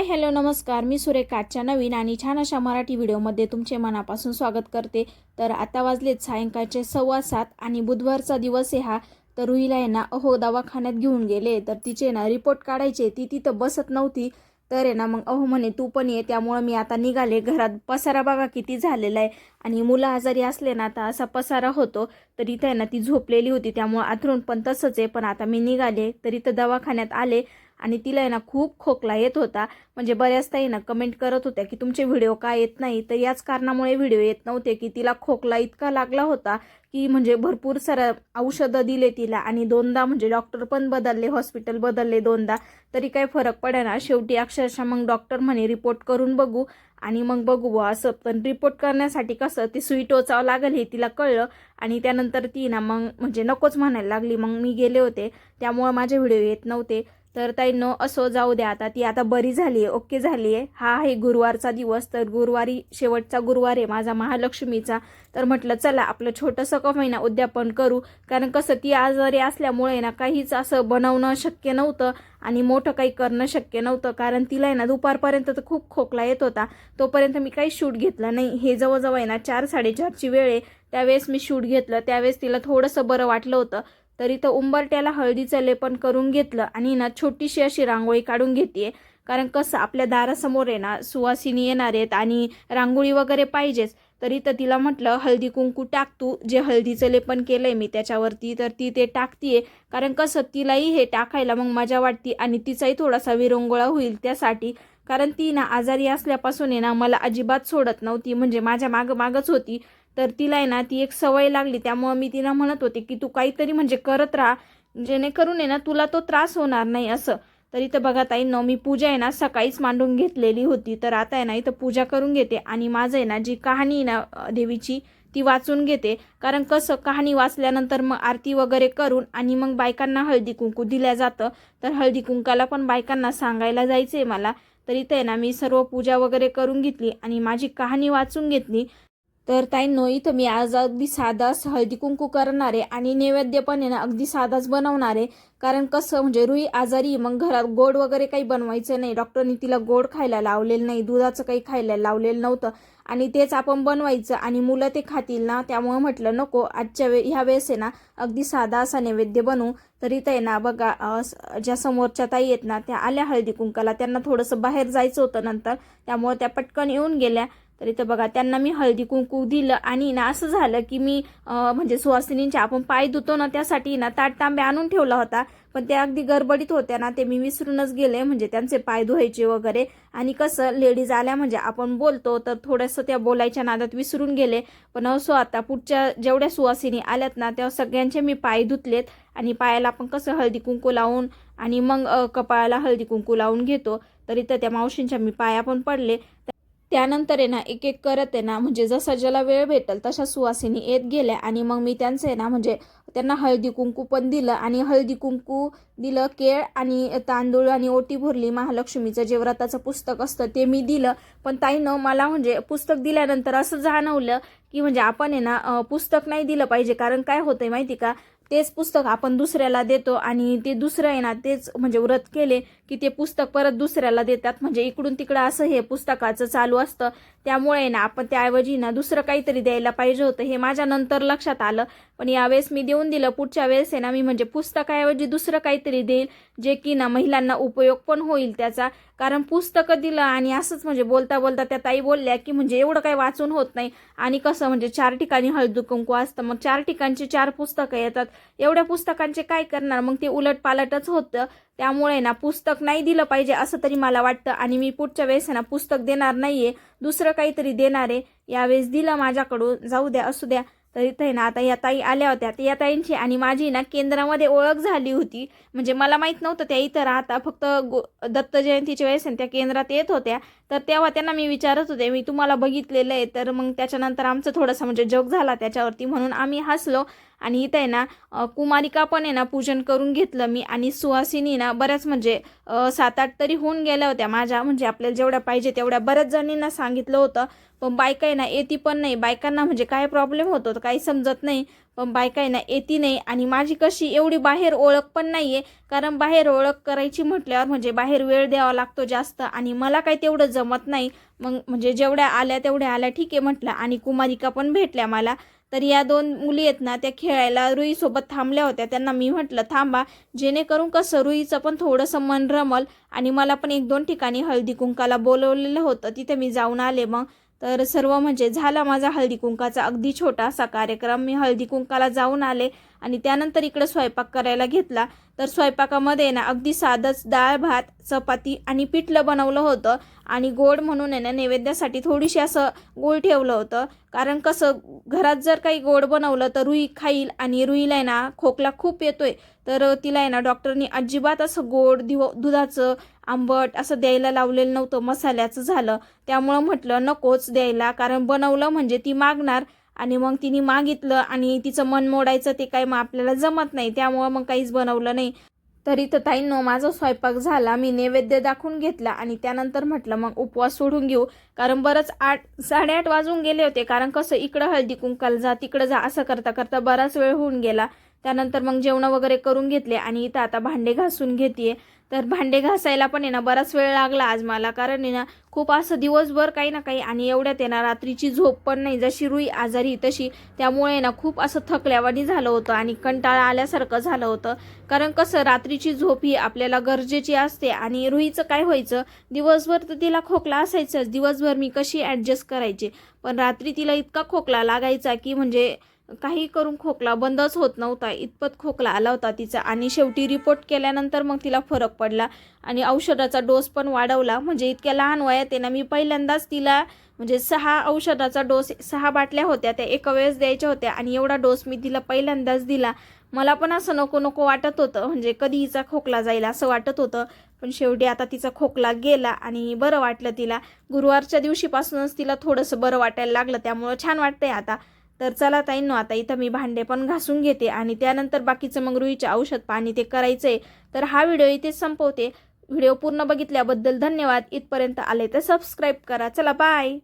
Hi hello नमस्कार. मी सुरेखाच्या नवीन आणि छान अशा मराठी व्हिडिओमध्ये तुमचे मनापासून स्वागत करते. तर आता वाजलेत सायंकाळचे सव्वा सात आणि बुधवारचा दिवस आहे हा. तर रुईला आहे ना अहो दवाखान्यात घेऊन गेले. तर तिचे ना रिपोर्ट काढायचे. ती तिथं बसत नव्हती. तर आहे ना मग अहो म्हणे तू पण ये. त्यामुळं मी आता निघाले. घरात पसारा बघा किती झालेला आहे. आणि मुलं आजारी असले ना आता असा पसारा होतो. तर इथं आहे ना ती झोपलेली होती. त्यामुळं आथरून पण तसंच आहे. पण आता मी निघाले. तर इथं दवाखान्यात आले. आणि तिला आहे ना खूप खोकला येत होता. म्हणजे बऱ्याचदा आहे ना कमेंट करत होत्या की तुमचे व्हिडिओ का येत नाही? तर याच कारणामुळे व्हिडिओ येत नव्हते की तिला खोकला इतका लागला होता की म्हणजे भरपूर सारं औषधं दिले तिला आणि दोनदा म्हणजे डॉक्टर पण बदलले हॉस्पिटल बदलले दोनदा. तरी काही फरक पडेना. शेवटी अक्षरशः मग डॉक्टर म्हणे रिपोर्ट करून बघू. आणि मग बघू बा असं. पण रिपोर्ट करण्यासाठी कसं ती सुई टोचावं लागेल हे तिला कळलं. आणि त्यानंतर ती ना मग म्हणजे नकोच म्हणायला लागली. मग मी गेले होते. त्यामुळं माझे व्हिडिओ येत नव्हते. तर ताई नो असो जाऊ द्या आता. ती आता बरी झाली आहे ओके झाली आहे हा आहे गुरुवारचा दिवस. तर गुरुवारी शेवटचा गुरुवार आहे माझा महालक्ष्मीचा. तर म्हटलं चला आपलं छोटंसं का महिना उद्यापन करू. कारण कसं ती आजारी असल्यामुळे ना काहीच असं बनवणं शक्य नव्हतं आणि मोठं काही करणं शक्य नव्हतं. कारण तिला आहे ना दुपारपर्यंत तर खूप खोकला येत होता. तोपर्यंत मी काही शूट घेतला नाही. हे जवळजवळ आहे ना चार साडेचारची वेळ आहे. त्यावेळेस मी शूट घेतलं. त्यावेळेस तिला थोडंसं बरं वाटलं होतं. तर इथं उंबरट्याला हळदीचं लेपन करून घेतलं आणि ना छोटीशी अशी रांगोळी काढून घेते कारण कसं आपल्या दारासमोर आहे ना सुवासिनी येणार आहेत आणि रांगोळी वगैरे पाहिजेच. तरी तर तिला म्हटलं हळदी कुंकू टाक तू जे हळदीचं लेपन केलंय मी त्याच्यावरती तर ती ते टाकतीये. कारण कसं तिलाही हे टाकायला मग मजा वाटते आणि तिचाही थोडासा विरंगोळा होईल त्यासाठी. कारण ती ना आजारी असल्यापासून आहे ना मला अजिबात सोडत नव्हती. म्हणजे माझ्या मागं मागच होती. तर तिला आहे ना ती एक सवय लागली. त्यामुळं मी तिला म्हणत होते की तू काहीतरी म्हणजे करत राहा. जेणेकरून आहे ना तुला तो त्रास होणार नाही असं. तर इथं बघा ताई न मी पूजा आहे ना सकाळीच मांडून घेतलेली होती. तर आता आहे ना इथं पूजा करून घेते. आणि माझं आहे ना जी कहाणी आहे ना देवीची ती वाचून घेते. कारण कसं कहाणी वाचल्यानंतर मग आरती वगैरे करून आणि मग बायकांना हळदी कुंकू दिल्या जातं. तर हळदी कुंकाला पण बायकांना सांगायला जायचं आहे मला. तर आहे ना मी सर्व पूजा वगैरे करून घेतली आणि माझी कहाणी वाचून घेतली. तर ताईंनो इथं मी आज अगदी साधाच हळदी कुंकू करणार आहे आणि नैवेद्य पण आहे ना अगदी साधाच बनवणार आहे. कारण कसं म्हणजे रुई आजारी मग घरात गोड वगैरे काही बनवायचं नाही. डॉक्टरनी तिला गोड खायला लावलेलं नाही दुधाचं काही खायला लावलेलं नव्हतं. आणि तेच आपण बनवायचं आणि मुलं ते खातील ना त्यामुळे म्हटलं नको आजच्या वे ह्या वेळेस आहे ना अगदी साधा असा नैवेद्य बनवू. तर इथं आहे ना बघा ज्या समोरच्या ताई आहेत ना त्या आल्या हळदी कुंकाला. त्यांना थोडंसं बाहेर जायचं होतं नंतर. त्यामुळे त्या पटकन येऊन गेल्या. तर इथं बघा त्यांना मी हळदी कुंकू दिलं आणि ना असं झालं की मी म्हणजे सुवासिनींचे आपण पाय धुतो ना त्यासाठी ना ताट तांबे आणून ठेवला होता. पण त्या अगदी गडबडीत होत्या ना ते मी विसरूनच गेले म्हणजे त्यांचे पाय धुवायचे वगैरे. आणि कसं लेडीज आल्या म्हणजे आपण बोलतो तर थोडंसं त्या बोलायच्या नादात विसरून गेले. पण असो आता पुढच्या जेवढ्या सुवासिनी आल्यात ना तेव्हा सगळ्यांचे मी पाय धुतलेत. आणि पायाला आपण कसं हळदी कुंकू लावून आणि मग कपाळाला हळदी कुंकू लावून घेतो. तर इथं त्या मावशींच्या मी पाया पण पडले. त्यानंतर आहे ना एक एक करत आहे ना म्हणजे जसा ज्याला वेळ भेटेल तशा सुवासिनी येत गेल्या आणि मग मी त्यांचं आहे ना म्हणजे त्यांना हळदी कुंकू पण दिलं आणि हळदी कुंकू दिलं केळ आणि तांदूळ आणि ओटी भरली महालक्ष्मीचं जे व्रताचं पुस्तक असतं ते मी दिलं. पण ताईनं मला म्हणजे पुस्तक दिल्यानंतर असं जाणवलं की म्हणजे आपण आहे ना पुस्तक नाही दिलं पाहिजे. कारण काय होतंय माहिती का? तेच पुस्तक आपण दुसऱ्याला देतो आणि ते दुसरं आहे ना तेच म्हणजे व्रत केले की ते पुस्तक परत दुसऱ्याला देतात. म्हणजे इकडून तिकडं असं हे पुस्तकाचं चालू असतं. त्यामुळे ना आपण त्याऐवजी ना दुसरं काहीतरी द्यायला पाहिजे होतं हे माझ्या नंतर लक्षात आलं. पण यावेळेस मी देऊन दिलं. पुढच्या वेळेस आहे ना मी म्हणजे पुस्तकाऐवजी दुसरं काहीतरी देईल जे की ना महिलांना उपयोग पण होईल त्याचा. कारण पुस्तकं दिलं आणि असंच म्हणजे बोलता बोलता त्या ताई बोलल्या की म्हणजे एवढं काही वाचून होत नाही. आणि कसं म्हणजे चार ठिकाणी हळदू कुंकू असतं. मग चार ठिकाणची चार पुस्तकं येतात. एवढ्या पुस्तकांचे काय करणार? मग ते उलट पालटच होतं. त्यामुळे ना पुस्तक नाही दिलं पाहिजे असं तरी मला वाटतं. आणि मी पुढच्या वेळेस ना पुस्तक देणार नाहीये. दुसरं काहीतरी देणार. आहे यावेळेस दिलं माझ्याकडून. जाऊ द्या असू द्या. तर इथे आहे ना आता या ताई आल्या होत्या. तर या ताईंची आणि माझी ना केंद्रामध्ये ओळख झाली होती. म्हणजे मला माहीत नव्हतं त्या इथं राहता. फक्त गो दत्त जयंतीच्या वेळेस त्या केंद्रात येत होत्या. तर तेव्हा त्यांना मी विचारत होते मी तुम्हाला बघितलेलं आहे. तर मग त्याच्यानंतर आमचं थोडंसं म्हणजे जग झाला त्याच्यावरती म्हणून आम्ही हसलो. आणि इथं आहे ना कुमारिका पण आहे ना पूजन करून घेतलं मी आणि सुहासिनी ना बऱ्याच म्हणजे सात आठ तरी होऊन गेल्या होत्या माझ्या. म्हणजे आपल्याला जेवढ्या पाहिजे तेवढ्या बऱ्याच जणींना सांगितलं होतं. पण बायका आहे ना येती पण नाही. बायकांना म्हणजे काय प्रॉब्लेम होतो काही समजत नाही. पण बायका आहे ना येती नाही. आणि माझी कशी एवढी बाहेर ओळख पण नाही आहे कारण बाहेर ओळख करायची म्हटल्यावर म्हणजे बाहेर वेळ द्यावा लागतो जास्त आणि मला काही तेवढं जमत नाही. मग म्हणजे जेवढ्या आल्या तेवढ्या आल्या. ठीक आहे म्हटलं आणि कुमारिका पण भेटल्या मला. तर या दोन मुली आहेत ना त्या खेळायला रुईसोबत थांबल्या होत्या. त्यांना मी म्हटलं थांबा जेणेकरून कसं रुईचं पण थोडंसं मन रमल आणि मला पण एक दोन ठिकाणी हळदी कुंकाला बोलवलेलं होतं तिथे मी जाऊन आले मग. तर सर्व म्हणजे झाला माझा हळदी कुंकाचा अगदी छोटासा कार्यक्रम. मी हळदी कुंकाला जाऊन आले. आणि त्यानंतर इकडं स्वयंपाक करायला घेतला. तर स्वयंपाकामध्ये ना अगदी साधंच डाळ भात चपाती आणि पिठलं बनवलं होतं. आणि गोड म्हणून आहे ना नैवेद्यासाठी थोडीशी असं गोड ठेवलं होतं. कारण कसं घरात जर काही गोड बनवलं तर रुई खाईल आणि रुईला आहे ना खोकला खूप येतोय. तर तिला आहे ना डॉक्टरनी अजिबात असं गोड दिव दुधाचं आंबट असं द्यायला लावलेलं नव्हतं मसाल्याचं झालं. त्यामुळं म्हटलं नकोच द्यायला कारण बनवलं म्हणजे ती मागणार. आणि मग तिने मागितलं आणि तिचं मन मोडायचं ते काय मग आपल्याला जमत नाही. त्यामुळं मग काहीच बनवलं नाही. तरी तर ताईंनो माझा स्वयंपाक झाला. मी नैवेद्य दाखवून घेतला आणि त्यानंतर म्हटलं मग उपवास सोडून घेऊ. कारण बरंच आठ साडेआठ वाजून गेले होते. कारण कसं इकडं हळदी कुंकाल जा तिकडं जा असं करता करता बराच वेळ होऊन गेला. त्यानंतर मग जेवण वगैरे करून घेतले आणि इथं आता भांडे घासून घेते तर भांडे घासायला पण आहे ना बराच वेळ लागला आज मला. कारण आहे ना खूप असं दिवसभर काही ना काही आणि एवढ्यात आहे ना रात्रीची झोप पण नाही. जशी रुई आजारी तशी. त्यामुळे ना खूप असं थकल्यावानी झालं होतं आणि कंटाळा आल्यासारखं झालं होतं. कारण कसं रात्रीची झोप ही आपल्याला गरजेची असते आणि रुईचं काय व्हायचं दिवसभर तर तिला खोकला असायचंच. दिवसभर मी कशी ॲडजस्ट करायची? पण रात्री तिला इतका खोकला लागायचा की म्हणजे काही करून खोकला बंदच होत नव्हता. इतपत खोकला आला होता तिचा आणि शेवटी रिपोर्ट केल्यानंतर मग तिला फरक पडला आणि औषधाचा डोस पण वाढवला. म्हणजे इतक्या लहान वयात आहे ना मी पहिल्यांदाच तिला म्हणजे सहा औषधाचा डोस सहा बाटल्या होत्या त्या एका वेळेस द्यायच्या होत्या आणि एवढा डोस मी तिला पहिल्यांदाच दिला. मला पण असं नको नको वाटत होतं. म्हणजे कधी हिचा खोकला जाईल असं वाटत होतं. पण शेवटी आता तिचा खोकला गेला आणि बरं वाटलं तिला. गुरुवारच्या दिवशीपासूनच तिला थोडंसं बरं वाटायला लागलं. त्यामुळं छान वाटतंय आता. तर चला ताईंनो आता इथं मी भांडे पण घासून घेते आणि त्यानंतर बाकीचं मग रुईचे औषध पाणी ते करायचं आहे तर हा व्हिडिओ इथे संपवते. व्हिडिओ पूर्ण बघितल्याबद्दल धन्यवाद. इथपर्यंत आले तर सबस्क्राईब करा. चला बाय